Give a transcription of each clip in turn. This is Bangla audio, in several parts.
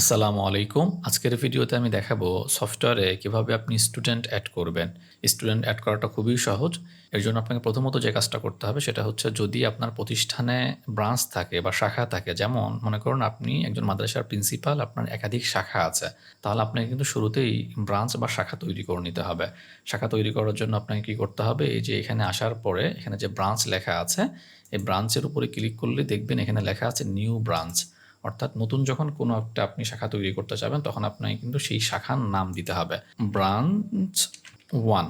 আসসালামু আলাইকুম। আজকের ভিডিওতে আমি দেখাবো সফটওয়্যারে কীভাবে আপনি স্টুডেন্ট অ্যাড করবেন। স্টুডেন্ট অ্যাড করাটা খুবই সহজ। এর জন্য আপনাকে প্রথমত যে কাজটা করতে হবে সেটা হচ্ছে যদি আপনার প্রতিষ্ঠানে ব্রাঞ্চ থাকে বা শাখা থাকে, যেমন মনে করুন আপনি একজন মাদ্রাসার প্রিন্সিপাল আপনার একাধিক শাখা আছে, তাহলে আপনাকে কিন্তু শুরুতেই ব্রাঞ্চ বা শাখা তৈরি করে নিতে হবে। শাখা তৈরি করার জন্য আপনাকে কী করতে হবে? এই যে এখানে আসার পরে এখানে যে ব্রাঞ্চ লেখা আছে, এই ব্রাঞ্চের উপরে ক্লিক করলে দেখবেন এখানে লেখা আছে নিউ ব্রাঞ্চ অর্থাৎ নতুন যখন কোনো একটা আপনি শাখা তৈরি করতে চাবেন তখন আপনাকে কিন্তু সেই শাখার নাম দিতে হবে। Branch one.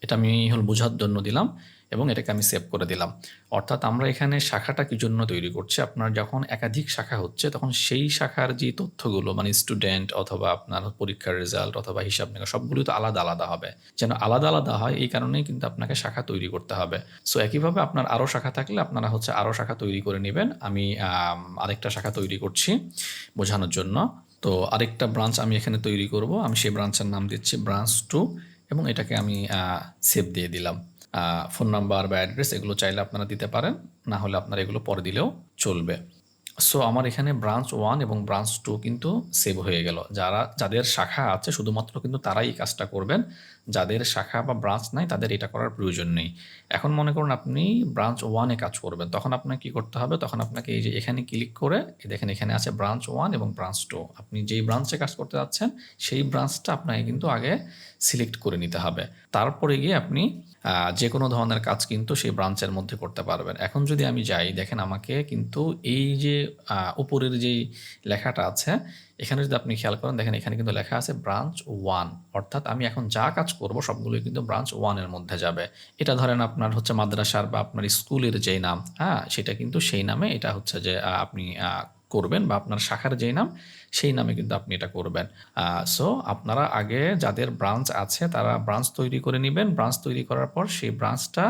এটা আমি হল বোঝার জন্য দিলাম। এবং এটাকে আমি সেভ করে দিলাম। অর্থাৎ আমরা এখানে শাখাটা কি জন্য তৈরি করছি? আপনার যখন একাধিক শাখা হচ্ছে, তখন সেই শাখার যে তথ্যগুলো মানে স্টুডেন্ট অথবা আপনার পরীক্ষার রেজাল্ট অথবা হিসাব নিকা সবগুলো তো আলাদা আলাদা হবে। যেন আলাদা আলাদা হয়, এই কারণেই কিন্তু আপনাকে শাখা তৈরি করতে হবে। সো একইভাবে আপনার আরও শাখা থাকলে আপনারা হচ্ছে আরও শাখা তৈরি করে নেবেন। আমি আরেকটা শাখা তৈরি করছি বোঝানোর জন্য। তো, আরেকটা ব্রাঞ্চ আমি এখানে তৈরি করব। আমি সেই ব্রাঞ্চের নাম দিচ্ছি ব্রাঞ্চ টু এবং এটাকে আমি সেভ দিয়ে দিলাম। ফোন নাম্বার বা অ্যাড্রেস এগুলো চাইলে আপনারা দিতে পারেন, না হলে আপনারা এগুলো পরে দিলেও চলবে। সো আমার এখানে ব্রাঞ্চ ওয়ান এবং ব্রাঞ্চ টু কিন্তু সেভ হয়ে গেল। যারা, যাদের শাখা আছে, শুধুমাত্র কিন্তু তারাই এই কাজটা করবেন। যাদের শাখা বা ব্রাঞ্চ নাই, তাদের এটা করার প্রয়োজন নেই। এখন মনে করুন আপনি ব্রাঞ্চ ওয়ানে কাজ করবেন। তখন আপনাকে কি করতে হবে? তখন আপনাকে এই যে এখানে ক্লিক করে দেখেন এখানে আছে ব্রাঞ্চ ওয়ান এবং ব্রাঞ্চ টু আপনি যেই ব্রাঞ্চে কাজ করতে যাচ্ছেন, সেই ব্রাঞ্চটা আপনাকে কিন্তু আগে সিলেক্ট করে নিতে হবে। তারপরে গিয়ে আপনি যে কোনো ধরনের কাজ কিন্তু সেই ব্রাঞ্চের মধ্যে করতে পারবেন। এখন যদি আমি যাই, দেখেন আমাকে কিন্তু এই যে উপরের যেই লেখাটা আছে, এখানে যদি আপনি খেয়াল করেন, দেখেন এখানে কিন্তু লেখা আছে ব্রাঞ্চ ওয়ান অর্থাৎ আমি এখন যা কাজ করব, সবগুলোই কিন্তু ব্রাঞ্চ ওয়ানের মধ্যে যাবে। এটা ধরেন আপনার হচ্ছে মাদ্রাসার বা আপনার স্কুলের যেই নাম হ্যাঁ সেটা কিন্তু সেই নামে এটা হচ্ছে যে আপনি করবেন বা আপনার শাখার যেই নাম সেই নামে কিন্তু আপনি এটা করবেন। সো আপনারা আগে যাদের ব্রাঞ্চ আছে, তারা ব্রাঞ্চ তৈরি করে নেবেন। ব্রাঞ্চ তৈরি করার পর সেই ব্রাঞ্চটা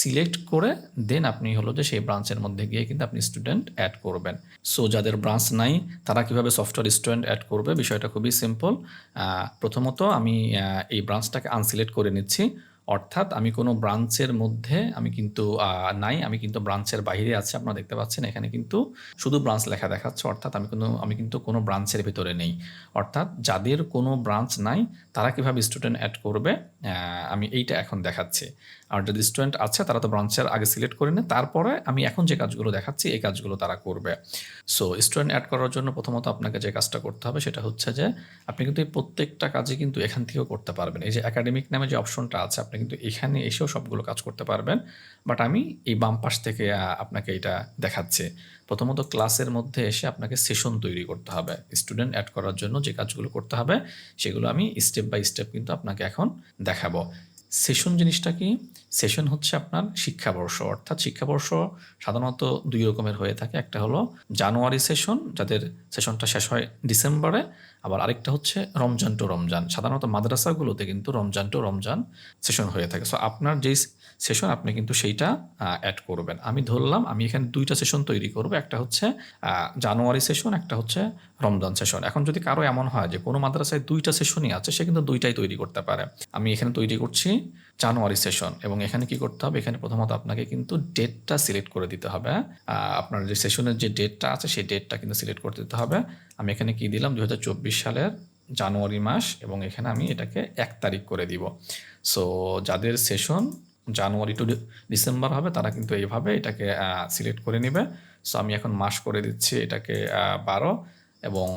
সিলেক্ট করে দেন আপনি হলো যে সেই ব্রাঞ্চের মধ্যে গিয়ে কিন্তু আপনি স্টুডেন্ট অ্যাড করবেন। সো যাদের ব্রাঞ্চ নাই, তারা কীভাবে সফটওয়্যার স্টুডেন্ট অ্যাড করবে? বিষয়টা খুবই সিম্পল প্রথমত আমি এই ব্রাঞ্চটাকে আনসিলেক্ট করে নিচ্ছি। অর্থাৎ আমি কোনো ব্রাঞ্চের মধ্যে আমি কিন্তু নাই, আমি কিন্তু ব্রাঞ্চের বাইরে আছি, আপনারা দেখতে পাচ্ছেন, এখানে কিন্তু শুধু ব্রাঞ্চ লেখা দেখাচ্ছে, অর্থাৎ আমি কোনো, আমি কিন্তু কোনো ব্রাঞ্চের ভিতরে নেই। অর্থাৎ যাদের কোনো ব্রাঞ্চ নাই, তারা কীভাবে স্টুডেন্ট অ্যাড করবে আমি এইটা এখন দেখাচ্ছি। আর যদি স্টুডেন্ট আছে, তারা তো ব্রাঞ্চের আগে সিলেক্ট করে নেয়, তারপরে আমি এখন যে কাজগুলো দেখাচ্ছি, এই কাজগুলো তারা করবে। সো স্টুডেন্ট অ্যাড করার জন্য প্রথমত আপনাকে যে কাজটা করতে হবে, সেটা হচ্ছে যে, আপনি কিন্তু এই প্রত্যেকটা কাজে কিন্তু এখান থেকেও করতে পারবেন। এই যে একাডেমিক নামে যে অপশনটা আছে, আপনি কিন্তু এখানে এসেও সবগুলো কাজ করতে পারবেন। বাট আমি এই বাম পাশ থেকে আপনাকে এটা দেখাচ্ছি। প্রথমত ক্লাসের মধ্যে এসে আপনাকে সেশন তৈরি করতে হবে। স্টুডেন্ট অ্যাড করার জন্য যে কাজগুলো করতে হবে, সেগুলো আমি স্টেপ বাই স্টেপ কিন্তু আপনাকে এখন দেখাবো। সেশন জিনিসটা কি? সেশন হচ্ছে আপনার শিক্ষাবর্ষ। অর্থাৎ শিক্ষাবর্ষ সাধারণত দুই রকমের হয়ে থাকে। একটা হলো জানুয়ারি সেশন, যাদের সেশনটা শেষ হয় ডিসেম্বরে। আবার আরেকটা হচ্ছে রমজান টু রমজান। সাধারণত মাদ্রাসাগুলোতে কিন্তু রমজান টু রমজান সেশন হয়ে থাকে। সো আপনার যেই সেশন আপনি কিন্তু সেইটা অ্যাড করবেন। আমি ধরলাম, আমি এখানে দুইটা সেশন তৈরি করব। একটা হচ্ছে জানুয়ারি সেশন একটা হচ্ছে রমজান সেশন এখন যদি কারও এমন হয় যে কোনো মাদ্রাসায় দুইটা সেশনই আছে, সে কিন্তু দুইটাই তৈরি করতে পারে। আমি এখানে তৈরি করছি জানুয়ারি সেশন এবং এখানে কি করতে হবে? এখানে প্রথমত আপনাকে কিন্তু ডেটটা সিলেক্ট করে দিতে হবে। আপনার যে সেশনের যে ডেটটা আছে, সেই ডেটটা কিন্তু সিলেক্ট করে দিতে হবে। আমি এখানে কি দিলাম? দুই হাজার চব্বিশ সালের জানুয়ারি মাস এবং এখানে আমি এটাকে এক তারিখ করে দিব। সো যাদের সেশন জানুয়ারি টু ডিসেম্বর হবে, তারা কিন্তু এইভাবে এটাকে সিলেক্ট করে নেবে। সো আমি এখন মাস করে দিচ্ছি এটাকে বারো এবং,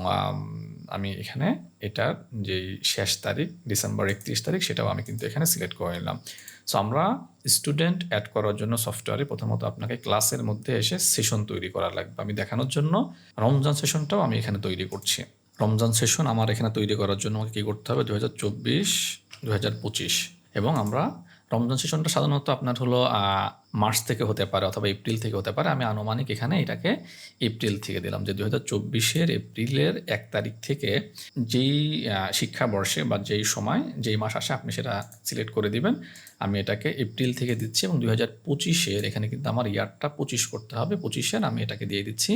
আমি এখানে এটার যেই শেষ তারিখ, ডিসেম্বর একত্রিশ তারিখ, সেটাও আমি কিন্তু এখানে সিলেক্ট করে নিলাম। সো আমরা স্টুডেন্ট অ্যাড করার জন্য সফটওয়্যারে প্রথমত আপনাকে ক্লাসের মধ্যে এসে সেশন তৈরি করা লাগবে। আমি দেখানোর জন্য রমজান সেশনটাও আমি এখানে তৈরি করছি। রমজান সেশন আমার এখানে তৈরি করার জন্য আমাকে কী করতে হবে? দু হাজার চব্বিশ দু হাজার পঁচিশ এবং আমরা রমজান সেশনটা সাধারণত আপনার হলো মার্চ থেকে হতে পারে অথবা এপ্রিল থেকে হতে পারে, আমি আনুমানিক এখানে এটাকে এপ্রিল থেকে দিলাম। যে দু হাজার চব্বিশের এপ্রিলের এক তারিখ থেকে যেই শিক্ষাবর্ষে বা যেই সময়, যেই মাস আসে, আপনি সেটা সিলেক্ট করে দিবেন। আমি এটাকে এপ্রিল থেকে দিচ্ছি এবং দু হাজার পঁচিশের এখানে কিন্তু আমার ইয়ারটা পঁচিশ করতে হবে। পঁচিশের আমি এটাকে দিয়ে দিচ্ছি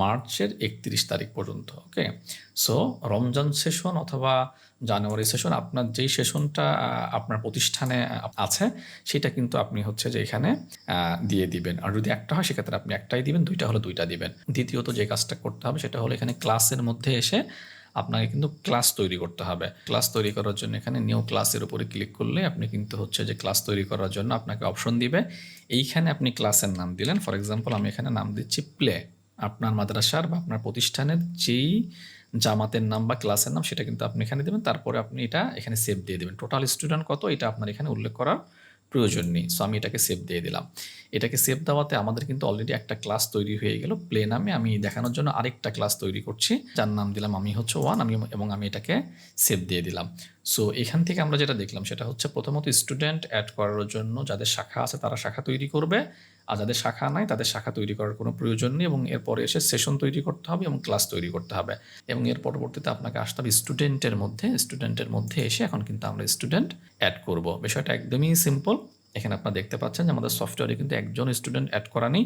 মার্চের একত্রিশ তারিখ পর্যন্ত, ওকে? সো রমজান সেশন অথবা জানুয়ারি সেশন, আপনার যেই সেশনটা আপনার প্রতিষ্ঠানে আছে, সেটা কিন্তু আপনি হচ্ছে যে এখানে দিয়ে দিবেন। আর যদি একটা হয়, সেক্ষেত্রে আপনি একটাই দিবেন, দুইটা হলে দুইটা দিবেন। দ্বিতীয়ত যে কাজটা করতে হবে, সেটা হলো এখানে ক্লাসের মধ্যে এসে আপনাকে কিন্তু ক্লাস তৈরি করতে হবে। ক্লাস তৈরি করার জন্য এখানে নিউ ক্লাসের উপরে ক্লিক করলে আপনি কিন্তু হচ্ছে যে ক্লাস তৈরি করার জন্য আপনাকে অপশন দিবে। এইখানে আপনি ক্লাসের নাম দিলেন। ফর এক্সাম্পল, আমি এখানে নাম দিচ্ছি প্লে। আপনার মাদ্রাসার বা আপনার প্রতিষ্ঠানের যেই জামাতের নাম বা ক্লাসের নাম, সেটা কিন্তু আপনি এখানে দেবেন। তারপরে আপনি এটা এখানে সেভ দিয়ে দেবেন। টোটাল স্টুডেন্ট কত? এটা আপনার এখানে উল্লেখ করার প্রয়োজন নেই। সো আমি এটাকে সেভ দিয়ে দিলাম। এটাকে সেভ দেওয়াতে আমাদের কিন্তু অলরেডি একটা ক্লাস তৈরি হয়ে গেল। প্লে নামে আমি দেখানোর জন্য আরেকটা ক্লাস তৈরি করছি। যার নাম দিলাম আমি হচ্ছে ওয়ান আমি এবং আমি এটাকে সেভ দিয়ে দিলাম। সো এখান থেকে আমরা যেটা দেখলাম সেটা হচ্ছে প্রথমত স্টুডেন্ট অ্যাড করার জন্য যাদের শাখা আছে তারা শাখা তৈরি করবে। আর যাদের শাখা নাই তাদের শাখা তৈরি করার কোনো প্রয়োজন নেই এবং এরপরে এসে সেশন তৈরি করতে হবে এবং ক্লাস তৈরি করতে হবে। এবং এর পরবর্তীতে আপনাকে আসতে হবে স্টুডেন্টের মধ্যে। স্টুডেন্টের মধ্যে এসে এখন কিন্তু আমরা স্টুডেন্ট অ্যাড করব। বিষয়টা একদমই সিম্পল এখানে আপনারা দেখতে পাচ্ছেন যে আমাদের সফটওয়্যারে কিন্তু একজন স্টুডেন্ট অ্যাড করা নেই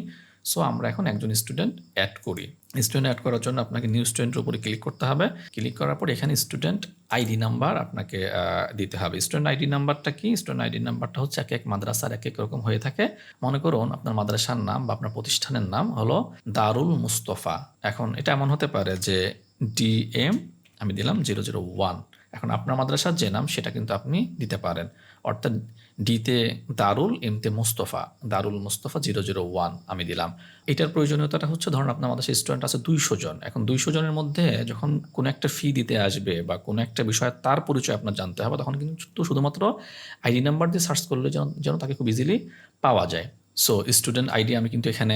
সো আমরা এখন একজন স্টুডেন্ট অ্যাড করি। স্টুডেন্ট অ্যাড করার জন্য আপনাকে নিউ স্টুডেন্টের উপরে ক্লিক করতে হবে। ক্লিক করার পর এখানে স্টুডেন্ট আইডি নাম্বার আপনাকে দিতে হবে। স্টুডেন্ট আইডি নাম্বারটা কি? স্টুডেন্ট আইডি নাম্বারটা হচ্ছে এক এক মাদ্রাসার এক এক রকম হয়ে থাকে। মনে করুন আপনার মাদ্রাসার নাম বা আপনার প্রতিষ্ঠানের নাম হলো দারুল মুস্তফা। এখন এটা এমন হতে পারে যে ডিএম আমি দিলাম জিরো জিরো ওয়ান এখন আপনার মাদ্রাসার যে নাম সেটা কিন্তু আপনি দিতে পারেন। অর্থাৎ ডিতে Darul এমতে Mustafa. Darul Mustafa zero zero one আমি দিলাম। এটার প্রয়োজনীয়তাটা হচ্ছে, ধরুন আপনার আমাদের স্টুডেন্ট আছে দুইশো জন। এখন দুইশো জনের মধ্যে যখন কোনো একটা ফি দিতে আসবে বা কোনো একটা বিষয়ে তার পরিচয় আপনার জানতে হবে, তখন কিন্তু শুধুমাত্র আইডি নাম্বার দিয়ে সার্চ করলে যেন যেন তাকে খুব ইজিলি পাওয়া যায়। সো স্টুডেন্ট আইডি আমি কিন্তু এখানে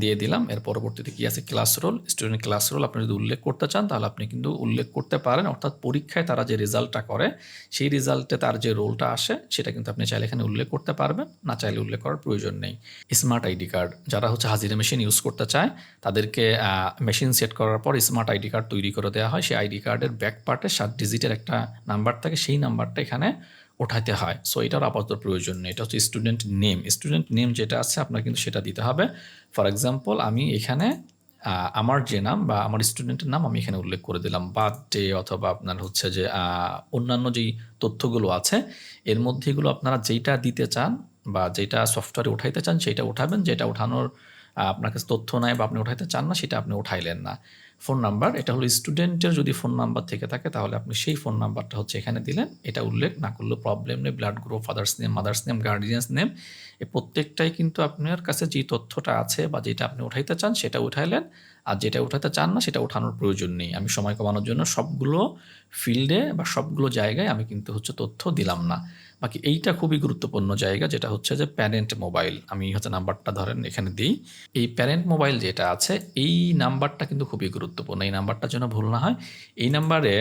দিয়ে দিলাম। এর পরবর্তীতে কি আছে? Class roll student class roll আপনি যদি উল্লেখ করতে চান, তাহলে আপনি কিন্তু উল্লেখ করতে পারেন। অর্থাৎ পরীক্ষায় তারা যে রেজাল্টটা করে, সেই রেজাল্টে তার যে রোলটা আসে, সেটা কিন্তু আপনি চাইলে এখানে উল্লেখ করতে পারবেন। না চাইলে উল্লেখ করার প্রয়োজন নেই। স্মার্ট আইডি কার্ড যারা হচ্ছে হাজিরা মেশিন ইউজ করতে চায়, তাদেরকে মেশিন সেট করার পর স্মার্ট আইডি কার্ড তৈরি করে দেওয়া হয়। সেই আইডি কার্ডের ব্যাক পার্টে সাত ডিজিটের একটা নাম্বার থাকে। সেই নাম্বারটা এখানে ওঠাতে হয়। সো এটার আপাতত প্রয়োজন নেই। এটা হচ্ছে স্টুডেন্ট নেম স্টুডেন্ট নেম যেটা আছে আপনার কিন্তু সেটা দিতে হবে। ফর এক্সাম্পল আমি এখানে আমার যে নাম বা আমার স্টুডেন্টের নাম আমি এখানে উল্লেখ করে দিলাম। বার্থডে অথবা আপনার হচ্ছে যে অন্যান্য যেই তথ্যগুলো আছে, এর মধ্যে এগুলো আপনারা যেইটা দিতে চান বা যেটা সফটওয়্যারে উঠাইতে চান, সেটা উঠাবেন। যেটা উঠানোর আপনার কাছে তথ্য নাই বা আপনি উঠাইতে চান না, সেটা আপনি উঠাইলেন না। ফোন নাম্বার, এটা হলো স্টুডেন্টের যদি ফোন নাম্বার থেকে থাকে, তাহলে আপনি সেই ফোন নাম্বারটা হচ্ছে এখানে দিলেন। এটা উল্লেখ না করলেও প্রবলেম নেই blood group father's name mother's name guardian's name এই প্রত্যেকটাই কিন্তু আপনার কাছে যে তথ্যটা আছে বা যেটা আপনি উঠাইতে চান, সেটা উঠাইলেন। আর যেটা উঠাতে চান না, সেটা উঠানোর প্রয়োজন নেই। আমি সময় কমানোর জন্য সবগুলো ফিল্ডে বা সবগুলো জায়গায় আমি কিন্তু হচ্ছে তথ্য দিলাম না। বাকি এইটা খুবই গুরুত্বপূর্ণ জায়গা, যেটা হচ্ছে যে প্যারেন্ট মোবাইল আমি হচ্ছে নাম্বারটা ধরেন এখানে দিই। এই প্যারেন্ট মোবাইল যেটা আছে, এই নাম্বারটা কিন্তু খুবই গুরুত্বপূর্ণ। এই নাম্বারটা যেন ভুল না হয়, এই নাম্বারে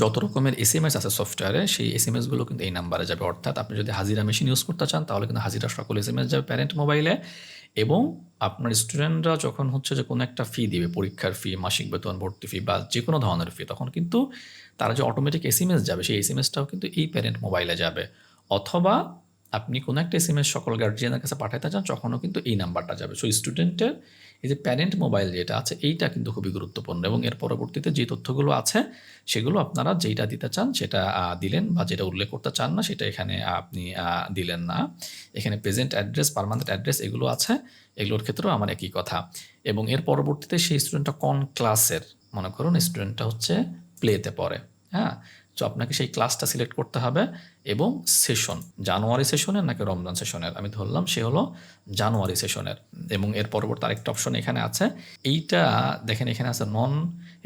যত রকমের এস এম এস আছে সফটওয়্যারে সেই এস এম এসগুলো কিন্তু এই নাম্বারে যাবে। অর্থাৎ আপনি যদি হাজিরা মেশিন ইউজ করতে চান, তাহলে কিন্তু হাজিরা সকল এস এম এস যাবে প্যারেন্ট মোবাইলে এবং আপনার স্টুডেন্টরা যখন হচ্ছে যে কোনো একটা ফি দেবে, পরীক্ষার ফি মাসিক বেতন, ভর্তি ফি বা যে কোনো ধরনের ফি তখন কিন্তু তারা যে অটোমেটিক এস এম এস যাবে, সেই এস এম এসটাও কিন্তু এই প্যারেন্ট মোবাইলে যাবে। অথবা আপনি কোনো একটা এস এম এস সকল গার্জিয়ানের কাছে পাঠাতে চান, তখনও কিন্তু এই নাম্বারটা যাবে। সো স্টুডেন্টের এই যে প্যারেন্ট মোবাইল যেটা আছে, এইটা কিন্তু খুবই গুরুত্বপূর্ণ এবং এর পরবর্তীতে যে তথ্যগুলো আছে, সেগুলো আপনারা যেটা দিতে চান, সেটা দিলেন বা যেটা উল্লেখ করতে চান না, সেটা এখানে আপনি দিলেন না। এখানে প্রেজেন্ট অ্যাড্রেস পারমানেন্ট অ্যাড্রেস এগুলো আছে, এগুলোর ক্ষেত্রেও আমার একই কথা। এবং এর পরবর্তীতে সেই স্টুডেন্টটা কোন ক্লাসের মনে করুন স্টুডেন্টটা হচ্ছে প্লেতে পড়ে হ্যাঁ? তো আপনাকে সেই ক্লাসটা সিলেক্ট করতে হবে এবং সেশন জানুয়ারি সেশনের নাকি রমজান সেশনের আমি ধরলাম সে হলো জানুয়ারি সেশনের এবং এর পরবর্তী আরেকটা অপশন এখানে আছে। এইটা দেখেন এখানে আছে নন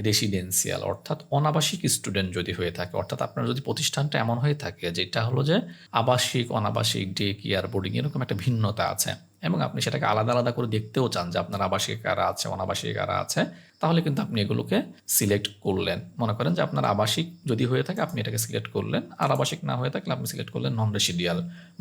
রেসিডেন্সিয়াল অর্থাৎ অনাবাসিক স্টুডেন্ট যদি হয়ে থাকে, অর্থাৎ আপনার যদি প্রতিষ্ঠানটা এমন হয়ে থাকে, যেটা হলো যে আবাসিক, অনাবাসিক ডে কেয়ার বোর্ডিং এরকম একটা ভিন্নতা আছে। এবং আপনি সেটাকে আলাদা আলাদা করে দেখতেও চান যে আপনার আবাসিক কারা আছে, অনাবাসিক কারা আছে, তাহলে কিন্তু আপনি এগুলোকে সিলেক্ট করলেন। মনে করেন যে আপনার আবাসিক যদি হয়ে থাকে আপনি এটাকে সিলেক্ট করলেন, আর আবাসিক না হয়ে থাকলে আপনি সিলেক্ট করলেন নন রেসিডিয়াল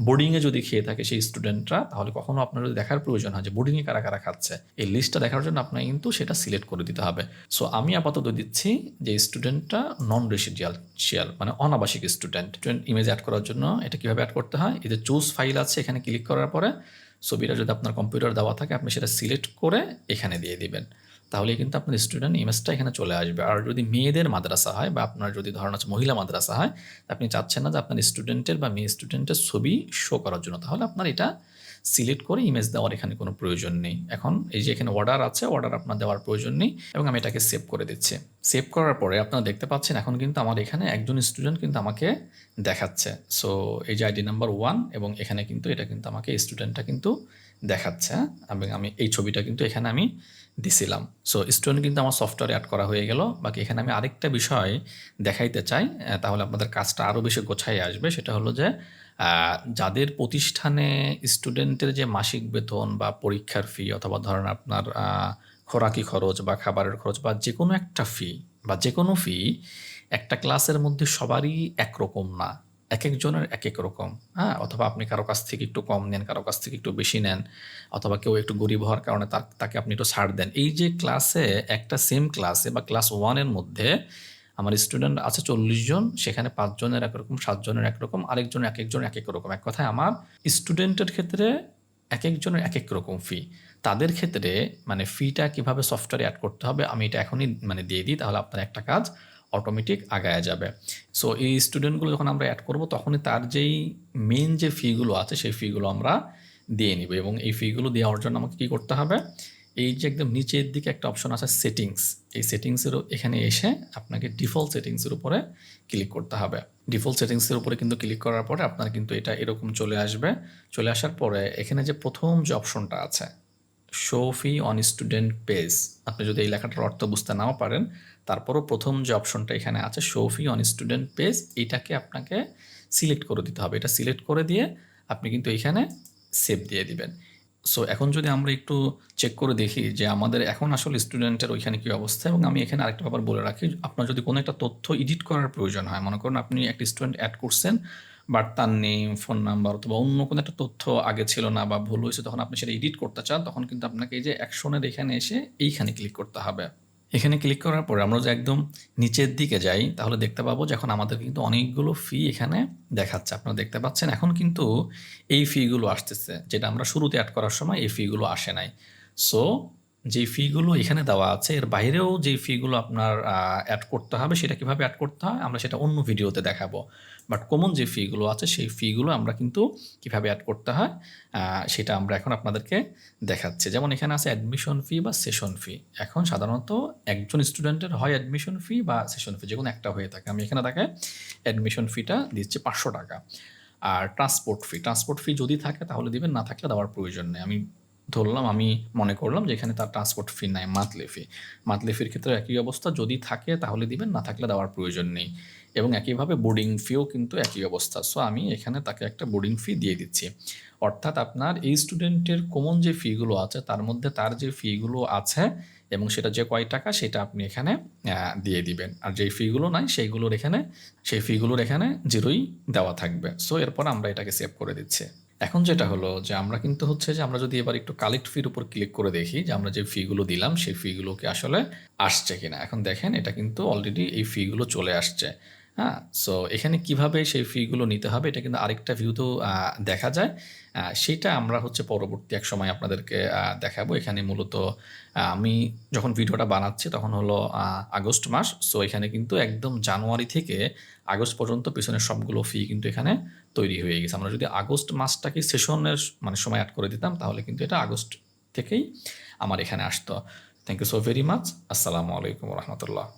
বোর্ডিংয়ে যদি খেয়ে থাকে সেই স্টুডেন্টরা তাহলে কখনো আপনার যদি দেখার প্রয়োজন হয় যে বোর্ডিংয়ে কারা কারা খাচ্ছে, এই লিস্টটা দেখার জন্য আপনাকে কিন্তু সেটা সিলেক্ট করে দিতে হবে। সো আমি আপাতত দিচ্ছি যে স্টুডেন্টটা নন রেসিডিয়াল শিয়াল মানে অনাবাসিক স্টুডেন্ট স্টুডেন্ট ইমেজ অ্যাড করার জন্য এটা কীভাবে অ্যাড করতে হয়? যে চুজ ফাইল আছে, এখানে ক্লিক করার পরে ছবিটা যদি আপনার কম্পিউটার দেওয়া থাকে, আপনি সেটা সিলেক্ট করে এখানে দিয়ে দিবেন। তাহলে কিন্তু আপনার স্টুডেন্ট ইমেজটা এখানে চলে আসবে। আর যদি মেয়েদের মাদ্রাসা হয় বা আপনার যদি ধরেন আছে মহিলা মাদ্রাসা হয় আপনি চাচ্ছেন না যে আপনার স্টুডেন্টের বা মেয়ে স্টুডেন্টের ছবি শো করার জন্য। তাহলে আপনার এটা সিলেক্ট করে ইমেজ দেওয়ার এখানে কোনো প্রয়োজন নেই। এখন এই যে এখানে অর্ডার আছে অর্ডার আপনার দেওয়ার প্রয়োজন নেই এবং আমি এটাকে সেভ করে দিচ্ছি। সেভ করার পরে আপনারা দেখতে পাচ্ছেন এখন কিন্তু আমার এখানে একজন স্টুডেন্ট কিন্তু আমাকে দেখাচ্ছে। সো এই যে আইডি নাম্বার ওয়ান এবং এখানে কিন্তু এটা কিন্তু আমাকে স্টুডেন্টটা কিন্তু দেখাচ্ছে হ্যাঁ? এবং আমি এই ছবিটা কিন্তু এখানে আমি দিছিলাম। সো স্টুডেন্ট কিন্তু আমার সফটওয়্যার অ্যাড করা হয়ে গেল। বাকি এখানে আমি আরেকটা বিষয় দেখাইতে চাই তাহলে আপনাদের কাজটা আরও বেশি গোছাই আসবে। সেটা হলো যে যাদের প্রতিষ্ঠানে স্টুডেন্টের যে মাসিক বেতন বা পরীক্ষার ফি অথবা ধরেন আপনার খোরাকি খরচ বা খাবারের খরচ বা যে কোনো একটা ফি বা যে কোনো ফি একটা ক্লাসের মধ্যে সবারই একরকম না। এক একজনের এক এক রকম হ্যাঁ? অথবা আপনি কারও কাছ থেকে একটু কম নেন, কারও কাছ থেকে একটু বেশি নেন, অথবা কেউ একটু গরিব হওয়ার কারণে তার, তাকে আপনি একটু ছাড় দেন। এই যে ক্লাসে, একটা সেম ক্লাসে বা ক্লাস ওয়ানের মধ্যে আমার স্টুডেন্ট আছে চল্লিশ জন, সেখানে পাঁচজনের একরকম সাতজনের একরকম আরেকজনের এক একজন এক এক রকম। এক কথায় আমার স্টুডেন্টের ক্ষেত্রে এক একজনের এক এক রকম ফি তাদের ক্ষেত্রে মানে ফিটা কীভাবে সফটওয়্যারে অ্যাড করতে হবে, আমি এটা এখনই মানে দিয়ে দিই, তাহলে আপনার একটা কাজ অটোমেটিক আগায় যাবে। সো এই স্টুডেন্টগুলো যখন আমরা অ্যাড করব, তখনই তার যেই মেন যে ফিগুলো আছে, সেই ফিগুলো আমরা দিয়ে নিব এবং এই ফিগুলো দেওয়ার জন্য আমাকে কী করতে হবে? এই যে একদম নিচের দিকে একটা অপশন আছে সেটিংস এই সেটিংসের এখানে এসে আপনাকে ডিফল্ট সেটিংসের উপরে ক্লিক করতে হবে। ডিফল্ট সেটিংসের উপরে কিন্তু ক্লিক করার পরে আপনার কিন্তু এটা এরকম চলে আসবে। চলে আসার পরে এখানে যে প্রথম যে অপশনটা আছে show fee on student page আপনি যদি এই লেখাটার অর্থ বুঝতে নাও পারেন, তারপরও প্রথম যে অপশনটা এখানে আছে show fee on student page এটাকে আপনাকে সিলেক্ট করে দিতে হবে। এটা সিলেক্ট করে দিয়ে আপনি কিন্তু এখানে সেভ দিয়ে দিবেন। সো এখন যদি আমরা একটু চেক করে দেখি যে আমাদের এখন আসলে স্টুডেন্টের ওইখানে কী অবস্থা এবং আমি এখানে আরেকটা ব্যাপার বলে রাখি, আপনার যদি কোনো একটা তথ্য এডিট করার প্রয়োজন হয়, মনে করুন আপনি একটা স্টুডেন্ট অ্যাড করছেন বাট তার নেম ফোন নাম্বার অথবা অন্য কোনো একটা তথ্য আগে ছিল না বা ভুল হয়েছে, তখন আপনি সেটা এডিট করতে চান, তখন কিন্তু আপনাকে এই যে অ্যাকশনের এখানে এসে এইখানে ক্লিক করতে হবে। এখানে ক্লিক করার পরে আমরা যে একদম নিচের দিকে যাই, তাহলে দেখতে পাবো যে এখন আমাদের কিন্তু অনেকগুলো ফি এখানে দেখাচ্ছে। আপনারা দেখতে পাচ্ছেন এখন কিন্তু এই ফিগুলো আসতেছে, যেটা আমরা শুরুতে অ্যাড করার সময় এই ফিগুলো আসে নাই। সো যে ফিগুলো এখানে দেওয়া আছে, এর বাইরেও যে ফিগুলো আপনার অ্যাড করতে হবে, সেটা কীভাবে অ্যাড করতে হয়, আমরা সেটা অন্য ভিডিওতে দেখাবো। বাট কমন যে ফিগুলো আছে, সেই ফিগুলো আমরা কিন্তু কীভাবে অ্যাড করতে হয় সেটা আমরা এখন আপনাদেরকে দেখাচ্ছি। যেমন এখানে আছে অ্যাডমিশন ফি বা সেশন ফি এখন সাধারণত একজন স্টুডেন্টের হয় অ্যাডমিশন ফি বা সেশন ফি যে কোনো একটা হয়ে থাকে। আমি এখানে তাকে অ্যাডমিশন ফিটা দিচ্ছি পাঁচশো টাকা। আর ট্রান্সপোর্ট ফি ট্রান্সপোর্ট ফি যদি থাকে তাহলে দিবেন, না থাকলে দেওয়ার প্রয়োজন নেই। আমি ধরলাম, আমি মনে করলাম যে এখানে তার ট্রান্সপোর্ট ফি নাই মান্থলি ফি মান্থলি ফির ক্ষেত্রে একই অবস্থা, যদি থাকে তাহলে দিবেন, না থাকলে দেওয়ার প্রয়োজন নেই। এবং একইভাবে বোর্ডিং ফিও কিন্তু একই অবস্থা। সো আমি এখানে তাকে একটা বোর্ডিং ফি দিয়ে দিচ্ছি। অর্থাৎ আপনার এই স্টুডেন্টের কমন যে ফিগুলো আছে, তার মধ্যে তার যে ফিগুলো আছে এবং সেটা যে কয় টাকা, সেটা আপনি এখানে দিয়ে দিবেন। আর যেই ফিগুলো নাই, সেইগুলোর এখানে, সেই ফিগুলোর এখানে জিরোই দেওয়া থাকবে। সো এরপর আমরা এটাকে সেভ করে দিচ্ছি। এখন যেটা হলো যে, আমরা কিন্তু হচ্ছে যে, আমরা যদি এবার একটু কালেক্ট ফির উপর ক্লিক করে দেখি যে, আমরা যে ফিগুলো দিলাম, সেই ফিগুলোকে আসলে আসছে কিনা। এখন দেখেন, এটা কিন্তু অলরেডি এই ফিগুলো চলে আসছে। হ্যাঁ? সো এখানে কীভাবে সেই ফিগুলো নিতে হবে, এটা কিন্তু আরেকটা ভিউতেও দেখা যায়। সেটা আমরা হচ্ছে পরবর্তী এক সময় আপনাদেরকে দেখাবো। এখানে মূলত আমি যখন ভিডিওটা বানাচ্ছি তখন হলো আগস্ট মাস। সো এখানে কিন্তু একদম জানুয়ারি থেকে আগস্ট পর্যন্ত পিছনের সবগুলো ফি কিন্তু এখানে তৈরি হয়ে গেছে। আমরা যদি আগস্ট মাসটাকে সেশনের মানে সময় অ্যাড করে দিতাম, তাহলে কিন্তু এটা আগস্ট থেকেই আমার এখানে আসতো। Thank you so very much আসসালামু আলাইকুম রহমতুল্লাহ।